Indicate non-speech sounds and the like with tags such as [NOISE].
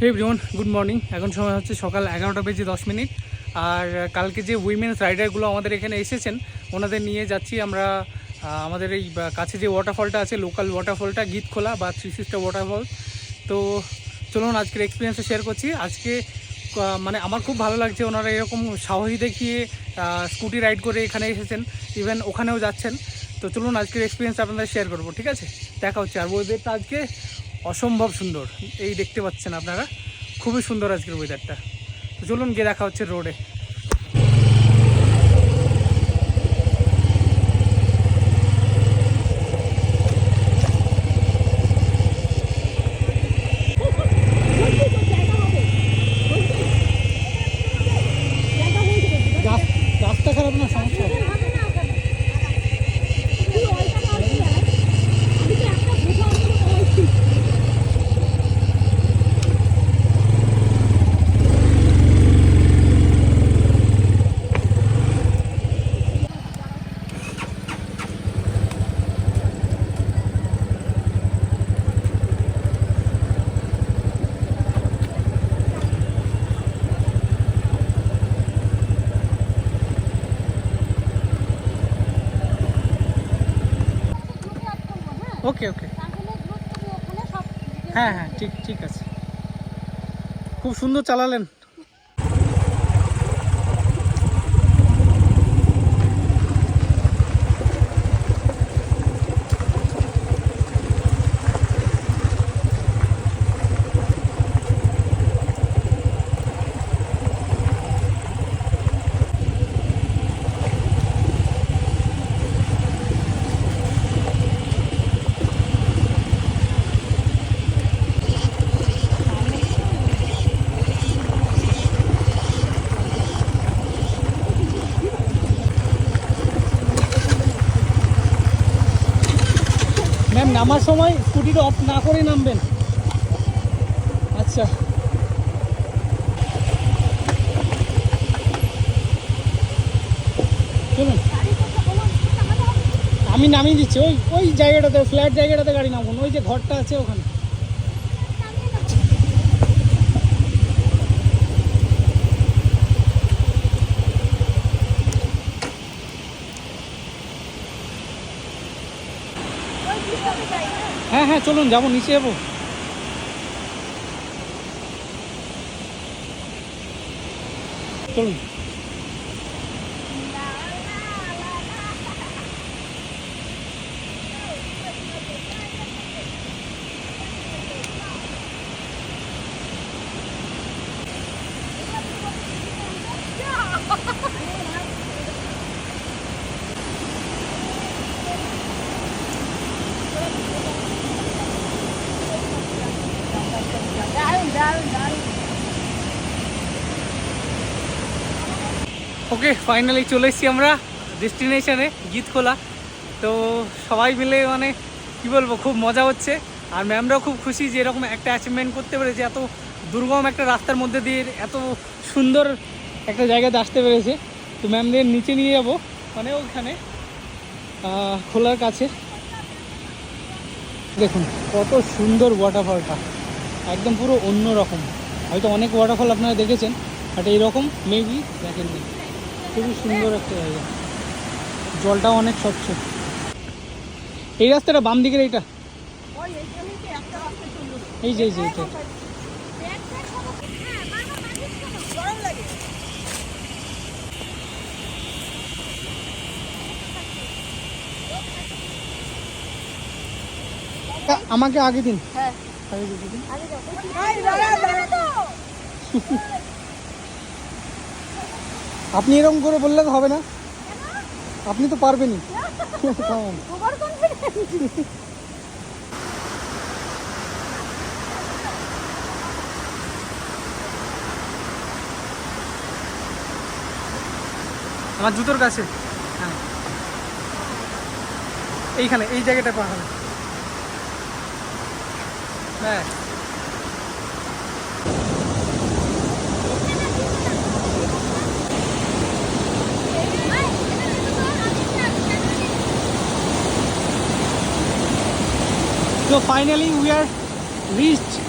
হে good morning এখন সময় হচ্ছে সকাল এগারোটা বেজে দশ মিনিট। আর কালকে যে উইমেন্স রাইডারগুলো আমাদের এখানে এসেছেন, ওনাদের নিয়ে যাচ্ছি আমরা আমাদের এই কাছে যে ওয়াটারফলটা আছে লোকাল ওয়াটারফলটা গীতখোলা বা থ্রি সিস্টার ওয়াটারফল তো চলুন আজকের এক্সপিরিয়েন্সটা শেয়ার করছি। আজকে মানে আমার খুব ভালো লাগছে ওনারা এরকম সাহসী দেখিয়ে স্কুটি রাইড করে এখানে এসেছেন ইভেন ওখানেও যাচ্ছেন। তো চলুন আজকের এক্সপিরিয়েন্স আপনাদের শেয়ার করব, ঠিক আছে? দেখা হচ্ছে। আর ওয়েদারটা আজকে অসম্ভব সুন্দর। এই দেখতে পাচ্ছেন আপনারা। খুবই সুন্দর আজকের ওয়েদারটা তো চলুন গিয়ে দেখা হচ্ছে রোডে ওকে ওকে। হ্যাঁ হ্যাঁ ঠিক ঠিক আছে। খুব সুন্দর চালালেন। নামার সময় স্কুটিটা অফ না করে নামবেন। আচ্ছা। চলুন। আমি নামিয়ে দিচ্ছি। ওই ওই জায়গাটাতে ফ্ল্যাট জায়গাটাতে গাড়ি নামুন ওই যে ঘরটা আছে ওখানে। হ্যাঁ হ্যাঁ চলুন যাব নিচে যাব। চলুন। ওকে ফাইনালি চলে এসেছি আমরা ডেস্টিনেশনে গীতখোলা। তো সবাই মিলে মানে কি বলব, খুব মজা হচ্ছে। আর ম্যামরাও খুব খুশি যে এরকম একটা অ্যাচিভমেন্ট করতে পেরেছে এত দুর্গম একটা রাস্তার মধ্যে দিয়ে এত সুন্দর একটা জায়গাতে আসতে পেরেছে। তো ম্যামদের নিচে নিয়ে যাব মানে ওখানে খোলার কাছে। দেখুন, কত সুন্দর ওয়াটারফলটা একদম পুরো অন্য রকম হয়তো অনেক ওয়াটারফল আপনারা দেখেছেন বাট এইরকম মেবি দেখেননি। খুবই সুন্দর একটা জায়গা। জলটাও অনেক স্বচ্ছ। এই রাস্তাটা বাম দিকের এইটা? এই যে এই যে এইটা আমাকে আগে দিন। আগে দিয়ে দিন। [LAUGHS] আপনি এরকম করে বললে তো হবে না। আপনি তো পারবেনই। আমার জুতোর কাছে। হ্যাঁ। এইখানে এই জায়গাটা পাহাড় হ্যাঁ। So finally we are reached